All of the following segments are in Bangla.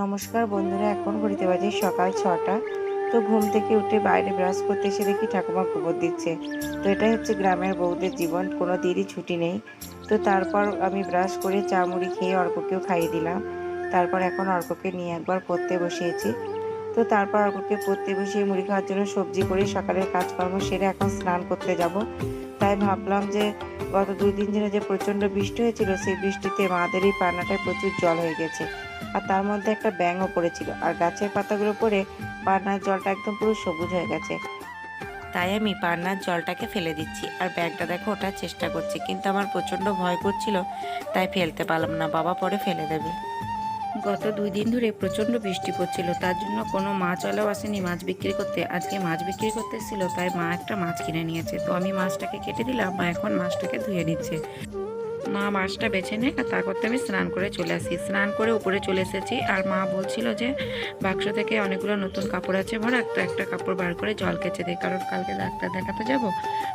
নমস্কার বন্ধুরা, এখন ঘড়িতে বাজে সকাল ছটা। তো ঘুম থেকে উঠে বাইরে ব্রাশ করতে এসে দেখি ঠাকুমা গোবর দিচ্ছে। তো এটাই হচ্ছে গ্রামের বউদের জীবন, কোনো দিনই ছুটি নেই। তো তারপর আমি ব্রাশ করে চা মুড়ি খেয়ে অর্ককেও খাইয়ে দিলাম। তারপর এখন অর্ককে নিয়ে একবার পড়তে বসিয়েছি। তো তারপর অর্ককে পড়তে বসিয়ে মুড়ি খাওয়ার জন্য সবজি করে সকালের কাজকর্ম সেরে এখন স্নান করতে যাব। তাই ভাবলাম যে গত দুই দিন ধরে যে প্রচণ্ড বৃষ্টি হয়েছিল, সেই বৃষ্টিতে মাদের এই পান্নাটায় প্রচুর জল হয়ে গেছে। আর তার মধ্যে একটা ব্যাঙও পড়েছিল। আর গাছের পাতাগুলো পড়ে পান্নার জলটা একদম পুরো সবুজ হয়ে গেছে। তাই আমি পান্নার জলটাকে ফেলে দিচ্ছি। আর ব্যাগটা দেখো, ওঠার চেষ্টা করছি। কিন্তু আমার প্রচণ্ড ভয় করছিল, তাই ফেলতে পারলাম না। বাবা পরে ফেলে দেবে। গত দুই দিন ধরে প্রচণ্ড বৃষ্টি পড়ছিল। তার জন্য কোনো মাছওয়ালাও আসেনি মাছ বিক্রি করতে। আজকে মাছ বিক্রি করতে এসেছিল তাই মা একটা মাছ কিনে নিয়েছে। তো আমি মাছটাকে কেটে দিলাম। মা এখন মাছটাকে ধুয়ে নিচ্ছে। মা মাছটা বেছে নেয় আর তারপর করতে আমি স্নান করে চলে আসি। স্নান করে উপরে চলে এসেছি আর মা বলছিল যে বাক্স থেকে অনেকগুলো নতুন কাপড় আছে ভরা, তো একটা কাপড় বার করে জল কেচে দিই কারণ কালকে ডাক্তার দেখাতে যাব,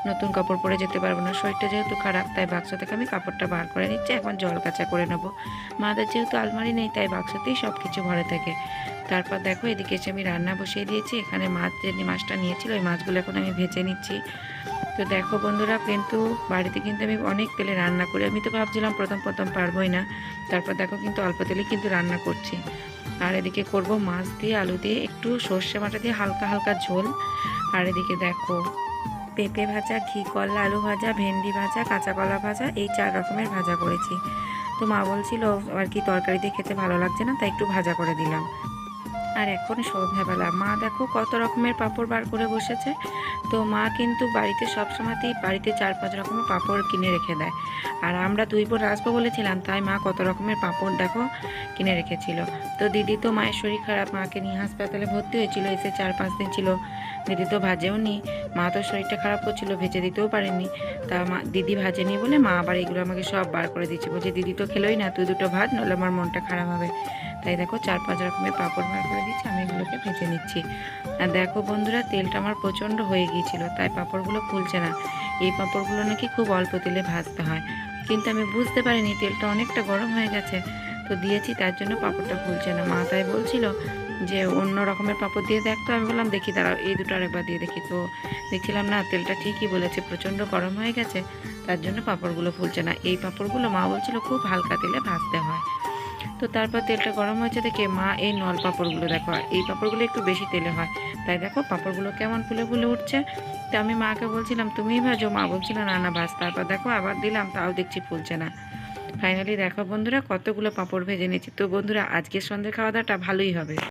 নতুন কাপড় পরে যেতে পারব না। শরীরটা যেহেতু খারাপ, তাই বাক্স থেকে আমি কাপড়টা বার করে নিচ্ছি, এখন জল কাচা করে নেব। মাদের যেহেতু আলমারি নেই, তাই বাক্সতেই সব কিছু ভরে থাকে। তারপর দেখো এদিকে এসে আমি রান্না বসিয়ে দিয়েছি। এখানে মাছ যে মাছটা নিয়েছিল, ওই মাছগুলো এখন আমি ভেজে নিচ্ছি। তো দেখো বন্ধুরা, কিন্তু বাড়িতে কিন্তু আমি অনেক তেলে রান্না করি। আমি তো ভাবছিলাম প্রথম প্রথম পারবোই না। তারপর দেখো কিন্তু অল্প তেলে কিন্তু রান্না করছি। আর এদিকে করব মাছ দিয়ে, আলু দিয়ে, একটু সর্ষে বাটা দিয়ে হালকা হালকা ঝোল। আর এদিকে দেখো পেঁপে ভাজা, ঘি কলা, আলু ভাজা, ভেন্ডি ভাজা, কাঁচা কলা ভাজা, এই চার রকমের ভাজা করেছি। তো মা বলছিল, আর কি তরকারি দিয়ে খেতে ভালো লাগছে না? তাই একটু ভাজা করে দিলাম। আর এখন সন্ধ্যাবেলা। মা দেখো কত রকমের পাঁপড় বার করে বসেছে। তো মা কিন্তু বাড়িতে সব সময়তেই বাড়িতে চার পাঁচ রকমের পাঁপড় কিনে রেখে দেয়। আর আমরা দুই বোন আসব বলেছিলাম, তাই মা কত রকমের পাঁপড় দেখো কিনে রেখেছিল। তো দিদি তো মায়ের শরীর খারাপ, মাকে নিয়ে হাসপাতালে ভর্তি হয়েছিল, এসে চার পাঁচ দিন ছিল। দিদি তো ভাজেও নি, মা তো শরীরটা খারাপ করছিল, ভেজে দিতেও পারেনি। তা মা, দিদি ভাজেনি বলে মা আবার এগুলো আমাকে সব বার করে দিচ্ছে। বলছে, দিদি তো খেলোই না, তুই দুটো ভাত নাহলে আমার মনটা খারাপ হবে। তাই দেখো চার পাঁচ রকমের পাঁপড় বার করে দিচ্ছি আমি এগুলোকে ভেজে নিচ্ছি। আর দেখো বন্ধুরা, তেলটা আমার প্রচণ্ড হয়ে গিয়েছিল, তাই পাঁপড়গুলো ফুলছে না। এই পাঁপড়গুলো নাকি খুব অল্প তেলে ভাজতে হয়। কিন্তু আমি বুঝতে পারিনি তেলটা অনেকটা গরম হয়ে গেছে, তো দিয়েছি, তার জন্য পাঁপড়টা ফুলছে না। মা তাই বলছিল যে, অন্য রকমের পাঁপড় দিয়ে দেখ তো। আমি বললাম, দেখি দাঁড়াও, এই দুটো আরেকবার দিয়ে দেখি। তো দেখছিলাম, না, তেলটা ঠিকই বলেছে, প্রচণ্ড গরম হয়ে গেছে, তার জন্য পাঁপড়গুলো ফুলছে না। এই পাঁপড়গুলো মা বলছিল খুব হালকা তেলে ভাজতে হয়। তো তারপর তেলটা গরম হয়েছে দেখে মা এই নল পাঁপড়গুলো দেখো এই পাঁপড়গুলো একটু বেশি তেলে হয়। তাই দেখো পাঁপড়গুলো কেমন ফুলে ফুলে উঠছে। তো আমি মাকে বলছিলাম, তুমিই ভাজো। মা বলছিল, না না, ভাজ। তারপর দেখো আবার দিলাম, তাও দেখছি ফুলছে না। ফাইনালি দেখো বন্ধুরা, কতগুলো পাঁপড় ভেজে নিয়েছি। তো বন্ধুরা, আজকের সন্ধ্যে খাওয়া দাওয়াটা ভালোই হবে।